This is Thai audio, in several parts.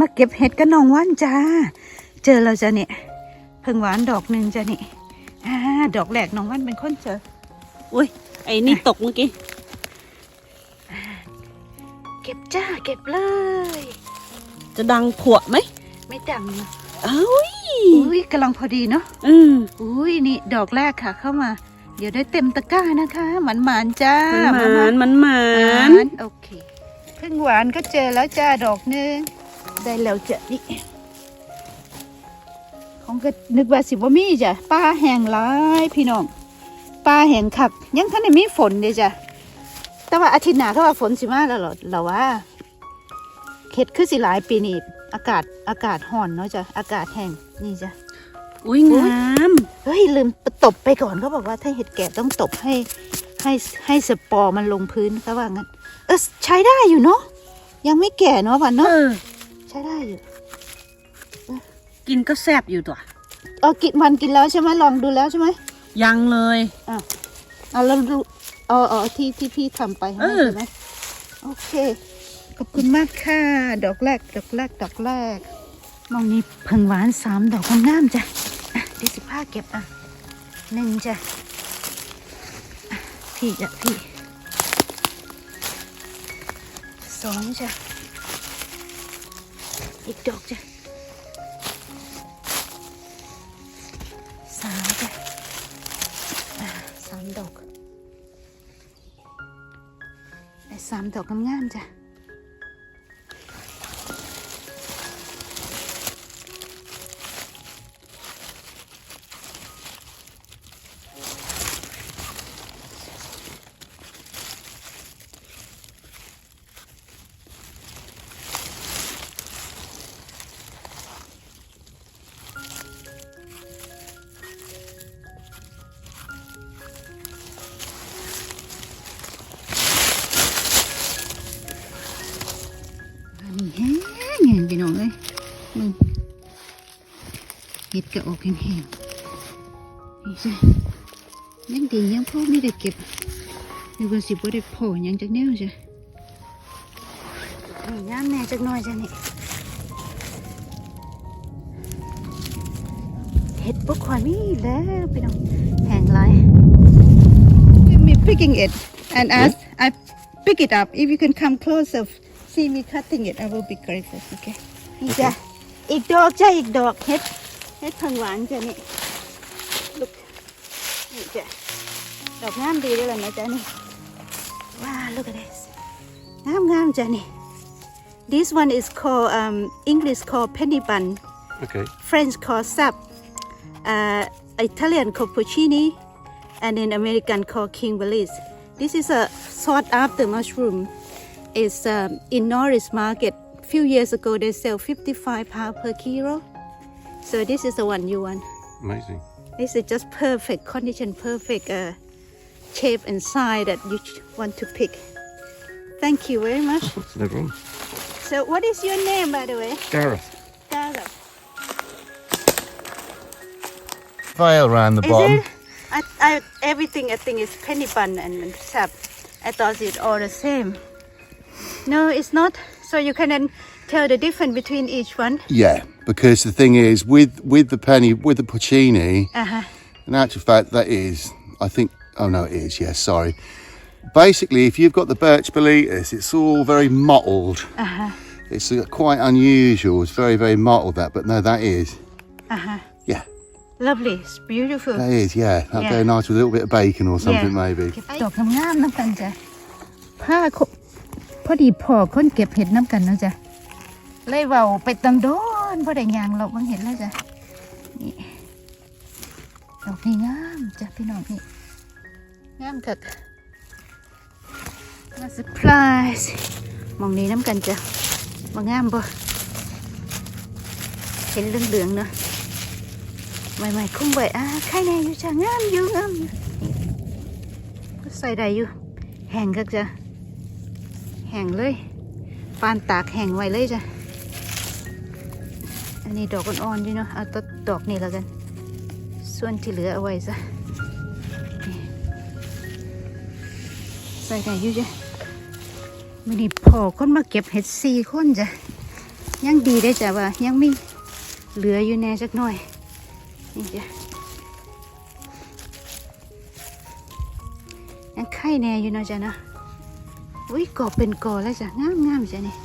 มาเก็บเห็ดกับน้องว่านจ้า เจอเราจะเนี่ยเพิ่งหวานดอกหนึ่งจ้ะนี่อ่าดอกแรกน้องว่านเป็นคนเจอ อุ้ยไอ้นี่ตกเมื่อกี้ เก็บจ้าเก็บเลย จะดังผวไหม ไม่ดังนะเอ้ยอุ้ยกำลังพอดีเนาะ อืมอุ้ยนี่ดอกแรกค่ะเข้ามา เดี๋ยวได้เต็มตะกร้านะคะ หมันหมานๆจ้ามันหมานมันหมานนโอเคเพิ่งหวานก็เจอแล้วจ้าดอกหนึง ได้แล้วจ้ะนี่ของก็นึกว่าสิบ่มีจ้ะป้าแห้งหลายพี่น้องป้าแห้งคักยังท่านได้มีฝนเลยจ้ะแต่ว่าอาทิตย์หน้าเขาว่าฝนสิมาแล้วเหรอเหรอว่าเข็ดคือสิหลายปีนี้อากาศอากาศห่อนเนาะจ้ะอากาศแห้งนี่จ้ะอุ้ยงามเฮ้ยลืมตบไปก่อนเขาบอกว่าถ้าเห็ดแก่ต้องตบให้ให้ให้สปอร์มันลงพื้นเขาว่างั้นเออใช้ได้อยู่เนาะยังไม่แก่เนาะพันเอเนาะอ ใช้ได้อยู่กินก็แซ่บอยู่ตัว เออกินมันกินแล้วใช่ไหมลองดูแล้วใช่ไหมยังเลยเอาแล้วดูเออเออที่ที่พี่ทำไปให้เออใช่ไหมโอเค ขอบคุณมากค่ะ ดอกแรก ดอกแรก ดอกแรก มองนี้เพิ่งหวานสามดอกงามๆจ้ะอะเดีสิบห้าเก็บอะหนึ่งจ้ะอะพี่จ้ะพี่สองจ้ะ อีกดอกจ้ะสามจ้ะอะสามดอกได้สามดอกงามๆจ้ะ เห็ดกระออกแห้งแห้งนี่จ้ะยังดียังพ่อไม่ได้เก็บนึกว่าสิบ่ได้พ่อหยังจากแนวจ้ะนี่น้ำแน่จักหน่อยจ้ะนี่เห็ดบ่ค่อยมีแล้วพี่น้องแห้งหลาย me picking it and ask I pick it up if you can come closer see me cutting it I will be grateful okay นี่จ้ะอีกดอกจ้ะอีกดอกเฮ็ด เฮ็ดผังหวานจ้ะนี่ look นี่จ้ะดอกงามดีเลยล่ะนะจ๊ะนี่ว้า look at this งามงามจ้ะนี่ this one is called um, English called penny bun Okay. French called sap, uh, Italian called puccini, and in American called king Belize. This is a sought after mushroom. It's um, in Norris Market. few years ago they sell 55 pounds per kilo. So this is the one you want. Amazing. This is just perfect condition, perfect uh, shape and size that you want to pick. Thank you very much. No problem. So what is your name by the way? Gareth. Gareth. Veil around the Is bottom. it? I, I, everything I think is penny bun and, and sap. I thought it's all the same. No, it's not. So you can then tell the difference between each one. Yeah, because the thing is, with with the penny, with the puccini, Uh-huh. in actual fact, that is, I think, oh no, it is. Yes, sorry. Basically, if you've got the birch boletus, it's all very mottled. Uh-huh. It's uh, quite unusual. It's very, very mottled. That, but no, that is. Uh-huh. Yeah, Lovely. It's beautiful. that is. Yeah, that'd Yeah. go nice with a little bit of bacon or something, Yeah. maybe. เก็บดอกงามๆน้ำกันจ้ะผ้าคพอดีพอคนเก็บเห็ดน้ำกันเนาะจ้ะเลยเว้าไปตังโด นพอได้ยางเราบางเห็ดแล้วจ้ะนี่ดอกนี่งามจ้ะพี่น้องนี่งามคักมาสปรายมองนี้น้ำกันจ้ะมางามบ่เห็นเหลืองๆเนาะใหม่ๆคุ้มไว้อะใครแน่อยู่จ้ะงามอยู่งามก็ใส่ได้อยู่แห้งก็จะแห้งเลยปานตากแห้งไว้เลยจ้ะ อันนี้ดอกอ่อนๆอยู่เนาะเอาต้นดอกนี่แล้วกัน ส่วนที่เหลือเอาไว้ซะใส่ได้อยู่จ้ะมันนี่พอคนมาเก็บเห็ดสี่คนจ้ะยังดีได้จ้ะว่ายังมีเหลืออยู่แน่สักหน่อยนี่จ้ะยังไข่แน่อยู่เนาะจ้ะเนาะอุ้ยกอบเป็นกอแล้วจ้ะงามงามจ้ะนี่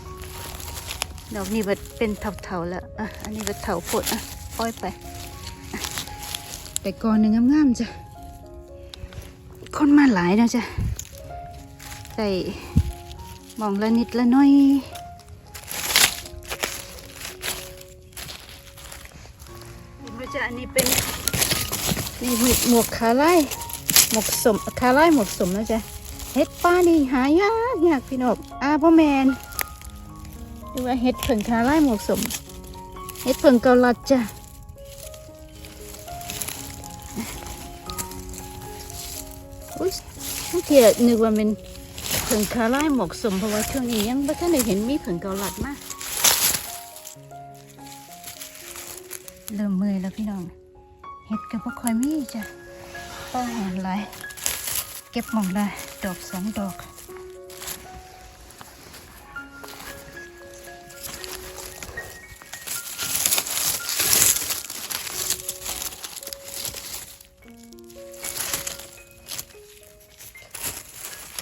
ดอกนี้บัดเป็นเถาๆแล้วอะอันนี้บัดเถาโพดอะปล่อยไปแต่กอหนึ่งงามๆจ้ะคนมาหลายนะจ้ะได้มองละนิดละน้อยเห็นไหมจ๊ะอันนี้เป็นนี่หมวกหมวกขาไล่หมวกสมขาไล่หมวกสมนะจ๊ะเห็ดป้านี่หายากยากพี่นกอาพ่อแมน หรือว่าเห็ดเผิงขาไล่หมวกสม เห็ดเผิงเกาลัดจ้ะอุ้ยบางทีนึกว่าเป็นเผิงขาไล่หมวกสมเพราะว่าช่วงนี้ยังไม่ทันได้เห็นมีเผิงเกาลัดมากเริ่มเมื่อยแล้วพี่น้อง เห็ดก็บ่ค่อยมีจ้ะป้าแหนหลายเก็บหมองได้ดอกสองดอก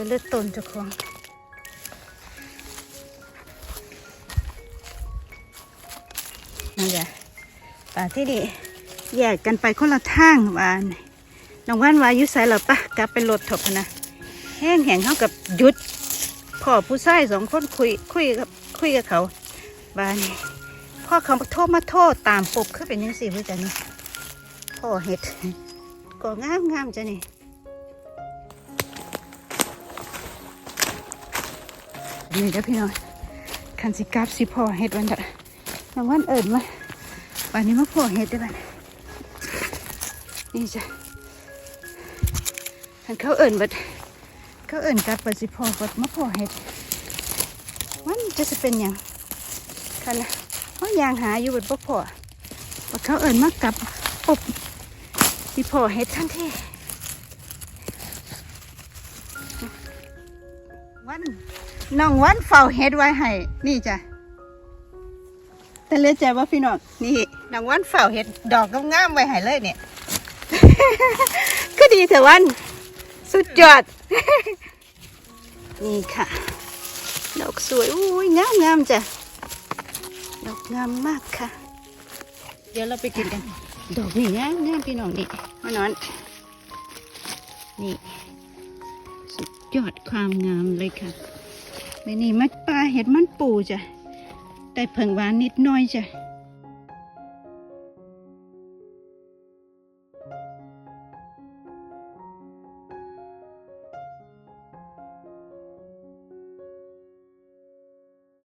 จะเลือดต้นจ้าของนั่แหละป่าที่นี่แยกกันไปคนละทางวานน้องว่านวายุไสเหรอปะกลับไปรถถกนะแห้งแห้งเขากับหยุดพ่อผู้ชายสองคนคุยคุยกับคุยกับเขาบานี่พ่อเขาโทษมาโทษตามปบขึ้นเป็นยังสี่เพื่อจะนี่พ่อเห็ดก็งามงามจ้ะนี่ ดีเด้อพี่น้องคันสิกลับสิพ่อเห็ดวันดะน้องว่านเอิญมาวันนี้มาโผล่เห็ดได้บ้านนี่จ้ะอันเขาเอิ่นบัดเขาเอิ่นกัดบัดสิพอบัดมาโผล่เห็ดวันจะจะเป็นหยังคันนะเขายางหาอยู่บัดบ่พอบัดเขาเอิ่นมากลับปุบสิพอเห็ดทันทีวัน น้องวันเฝ้าเห็ดไว้ให้นี่จ้ะแต่เลือใจว่าพี่น้องนี่นางวันเฝ้าเห็ดดอกงามๆไว้ให้เลยเนี่ย ก็ดีเถอะวัน สุดยอด นี่ค่ะ ดอกสวยอุ้ยงามงามจ้ะดอกงามมากค่ะ เดี๋ยวเราไปกินกัน ดอกนี่งามงามพี่น้องนี่มานอน นี่ สุดยอดความงามเลยค่ะ ไม่นี่มันปลาเห็ดมันปูจ้ะแต่เพิ่งหวานนิดน้อยจ้ะ